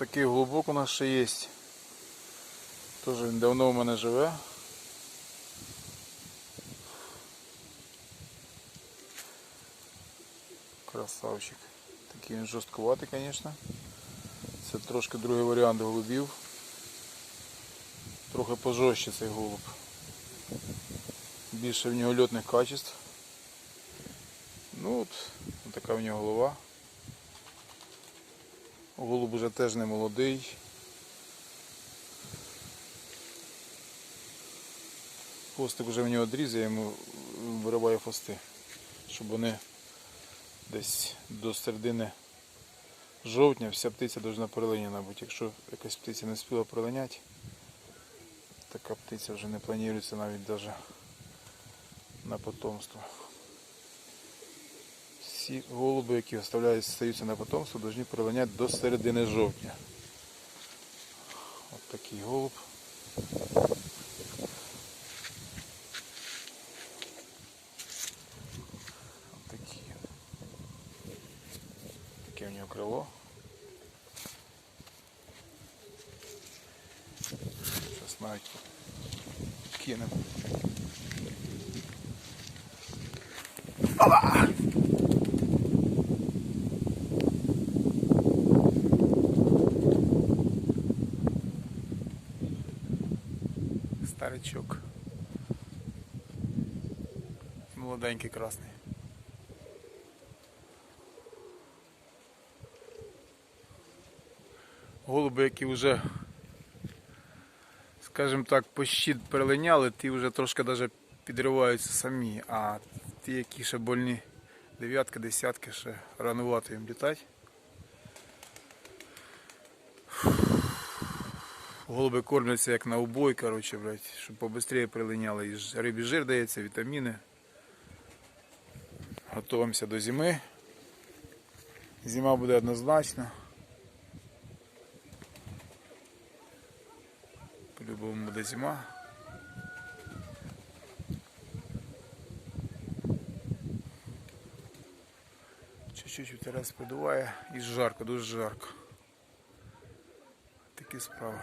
такий голубок у нас ще є. Теж він давно у мене живе. Красавчик. Такий він жорсткуватий, звісно. Це трошки другий варіант голубів. Трохи пожорстче цей голуб. Більше в нього льотних качеств. Ну от така в нього голова. Голуб уже теж не молодий. Хвостик вже в нього одріз, я йому вириваю хвости, щоб вони десь до середини жовтня вся птиця повинна перелиняна бути. Якщо якась птиця не спіла пролиняти, така птиця вже не планується навіть даже на потомство. Всі голуби, які стаються на потомство, повинні прилиняти до середини жовтня. От такий голуб. От такі. Таке у нього крило. Зараз навіть кинемо. Старичок. Молоденький красний. Голуби, які вже, скажімо так, почти перелиняли, ті вже трошки даже підриваються самі, а ті, які ще больні дев'ятки, десятки, ще ранувато їм літати. Голуби кормляться як на убой, коротше, блядь, щоб побыстрее прилиняли. І рибі жир дається, вітаміни. Готуємося до зими. Зима буде однозначно. По-любому буде зима. Чуть-чуть вітерець подуває і жарко, дуже жарко. Такі справи.